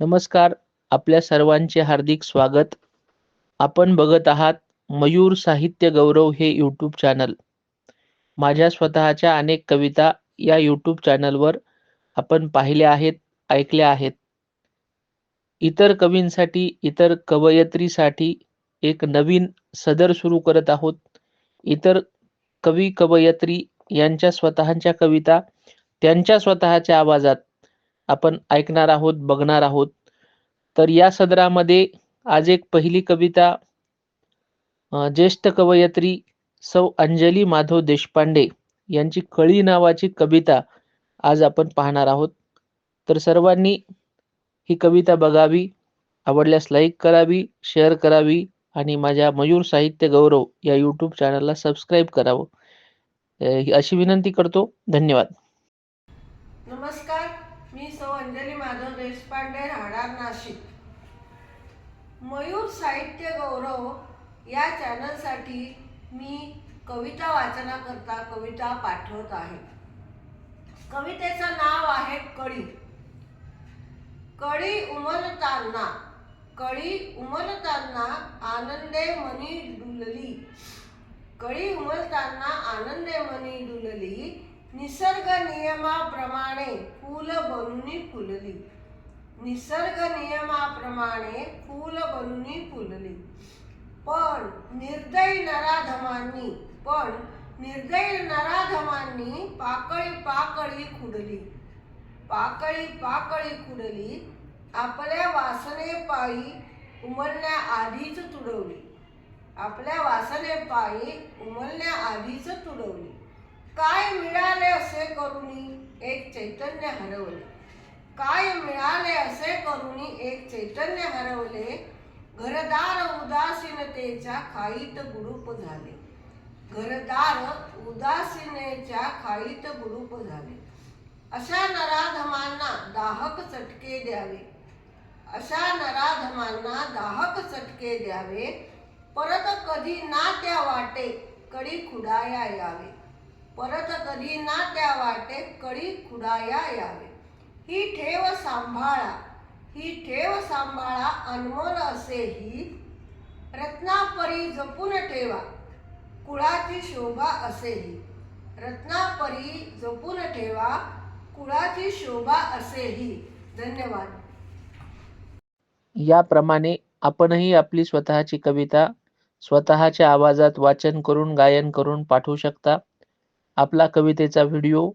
नमस्कार आपल्या सर्वांचे हार्दिक स्वागत. आपण बघत आहात मयूर साहित्य गौरव हे यूट्यूब चॅनल माझ्या स्वतःच्या अनेक कविता या यूट्यूब चॅनलवर आपण पाहिल्या आहेत ऐकल्या आहेत. इतर कवींसाठी इतर कवयत्रीसाठी एक नवीन सदर सुरू करत आहोत. इतर कवी कवयत्री यांच्या स्वतःच्या कविता त्यांच्या स्वतःच्या आवाजात आपण ऐकणार आहोत बघणार आहोत. तर या सदरामध्ये आज एक पहिली कविता ज्येष्ठ कवयत्री सौ अंजली माधव देशपांडे यांची कळी नावाची कविता आज आपण पाहणार आहोत. तर सर्वांनी ही कविता बघावी आवडल्यास लाईक करावी शेअर करावी आणि माझ्या मयूर साहित्य गौरव या यूट्यूब चॅनलला सबस्क्राईब करावं. अशी विनंती करतो. धन्यवाद. नमस्कार. मी सौ अंजली माधव देशपांडे राहणार नाशिक. मयूर साहित्य गौरव या चॅनलसाठी मी कविता वाचनाकरता कविता पाठवत आहे. कवितेचं नाव आहे कळी. कळी उमलताना कळी उमलताना आनंदे मनी डुलली. कळी उमलताना आनंदे मनी डुलली निसर्ग नियमाप्रमाणे फूल बनूनी फुलली. निसर्ग नियमाप्रमाणे फूल बनूनी फुलली. पण निर्दयी नराधमांनी पण निर्दयी नराधमांनी पाकळी पाकळी खुडली. पाकळी पाकळी खुडली आपल्या वासने पायी उमलण्या आधीच तुडवली. आपल्या वासने पायी उमलण्या आधीच तुडवली. काय मिळाले असे करुणी एक चैतन्य हरवले. काय मिळाले असे करुणी एक चैतन्य हरवले. घरदार उदासीनतेच्या खाईत गुरूप झाले. घरदार उदासीनेच्या खाईत गुरूप झाले. अशा नराधमांना दाहक चटके द्यावे. अशा नराधमांना दाहक चटके द्यावे. परत कधी ना त्या वाटे कडी खुडाया यावे. परत कधी ना त्या वाटे कडी खुडाया यावे. ही ठेव सांभाळा ही ठेव सांभाळा अनमोल असे ही रत्नापरी जपून ठेवा कुळाची शोभा असेही. रत्नापरी जपून ठेवा कुळाची शोभा असेही. धन्यवाद. याप्रमाणे आपणही आपली स्वतःची कविता स्वतःच्या आवाजात वाचन करून गायन करून पाठवू शकता. आपला कवितेचा व्हिडिओ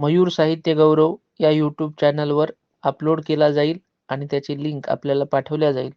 मयूर साहित्य गौरव या यूट्यूब चॅनलवर अपलोड केला जाईल आणि त्याची लिंक आपल्याला पाठवल्या जाईल.